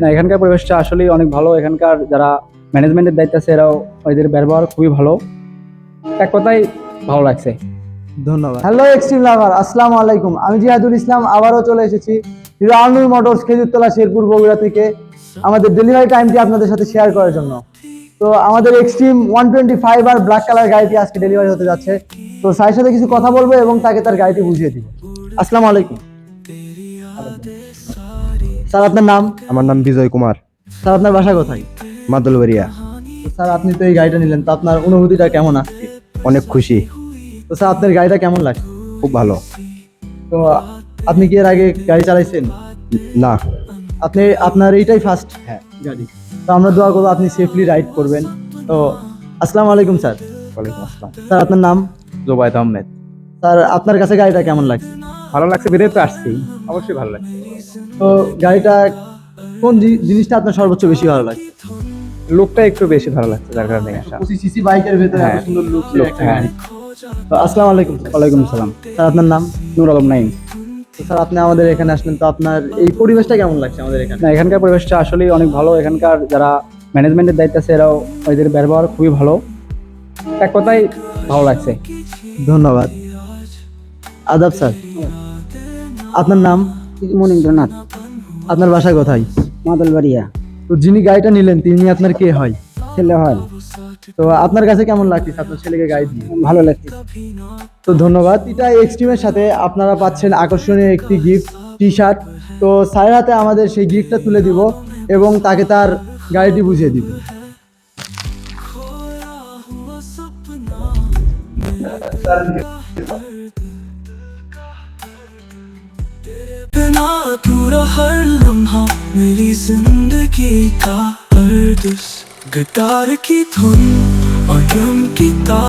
না এখানকার পরিবেশটা আসলেই অনেক ভালো। এখানকার যারা ম্যানেজমেন্টের দায়িত্ব আছে এরাও এদের ব্যবহার খুবই ভালো। এক কথাই ভালো লাগছে। ধন্যবাদ। হ্যালো এক্সট্রিম লাভার আসসালামু আলাইকুম। আমি জিহাদুল ইসলাম আবারও চলে এসেছি আর্নুল মোটরস খেজুরতলা শেরপুর বগুড়া থেকে আমাদের ডেলিভারি টাইমটি আপনাদের সাথে শেয়ার করার জন্য। তো আমাদের এক্সট্রিম ওয়ান টোয়েন্টি ফাইভ আর ব্ল্যাক কালার গাড়িটি আজকে ডেলিভারি হতে যাচ্ছে। তো স্যারের সাথে কিছু কথা বলব এবং তাকে তার গাড়িটি বুঝিয়ে দিব। আসসালামু আলাইকুম। স্যার আপনার নাম? আমার নাম বিজয় কুমার। স্যার আপনার বাসা কোথায়? মাদলবাড়িয়া স্যার আপনি তো এই গাড়িটা নিলেন তো আপনার অনুভূতিটা কেমন আজকে অনেক খুশি। তো স্যার আপনার গাড়িটা কেমন লাগছে? খুব ভালো। তো আপনি কি এর আগে গাড়ি চালাইছেন? না। আপনি আপনার এইটাই ফার্স্ট হ্যাঁ। গাড়ি। তো আমরা দোয়া করব আপনি সেফলি রাইড করবেন। তো আসসালামু আলাইকুম স্যার। ওয়ালাইকুম আসসালাম। স্যার আপনার নাম? জোবায়দ আহমেদ। স্যার আপনার কাছে গাড়িটা কেমন লাগছে? ভালো লাগছে বেরোয় তো আসছি। অবশ্যই ভালো লাগছে। তো গাড়িটা কোন জিনিসটা আপনার সর্বোচ্চ বেশি ভালো লাগছে লুকটা একটু বেশি ভালো লাগছে যার কারণে আসা। সিসি বাইকের ভেতরে এত হ্যাঁ, সুন্দর লুক একটা হ্যাঁ। গাড়ি। তো আসসালামু আলাইকুম। ওয়ালাইকুম সালাম। স্যার আপনার নাম? নুর আলম নাইম তো স্যার আপনি আমাদের এখানে আসলেন তো আপনার এই পরিবেশটা কেমন লাগছে আমাদের এখানে? না এখানকার পরিবেশটা আসলেই অনেক ভালো। এখানকার যারা ম্যানেজমেন্টের দায়িত্ব আছে এরাও এদের ব্যবহার খুবই ভালো। এক কথাই ভালো লাগছে। ধন্যবাদ। আদাব স্যার। আপনার নাম? মনীন্দ্রনাথ। আপনার বাসা কোথায়? মাদলবাড়িয়া। তো যিনি গাড়িটা নিলেন তিনি আপনার কে হয়? ছেলে হয়। তো আপনার কাছে কেমন লাগছে? আপনার ছেলেকে গাড়ি দিয়ে। ভালো লাগছে। তো ধন্যবাদ। এটা এক্সট্রিমের সাথে আপনারা পাচ্ছেন আকর্ষণীয় একটি গিফট টি শার্ট তো স্যারের হাতে আমাদের সেই গিফটটা তুলে দিব এবং তাকে তার গাড়িটি বুঝিয়ে দিব। बिना पूरा हर लम्हा मेरी ज़िंदगी का दुस। गिटार की धुन और ड्रम की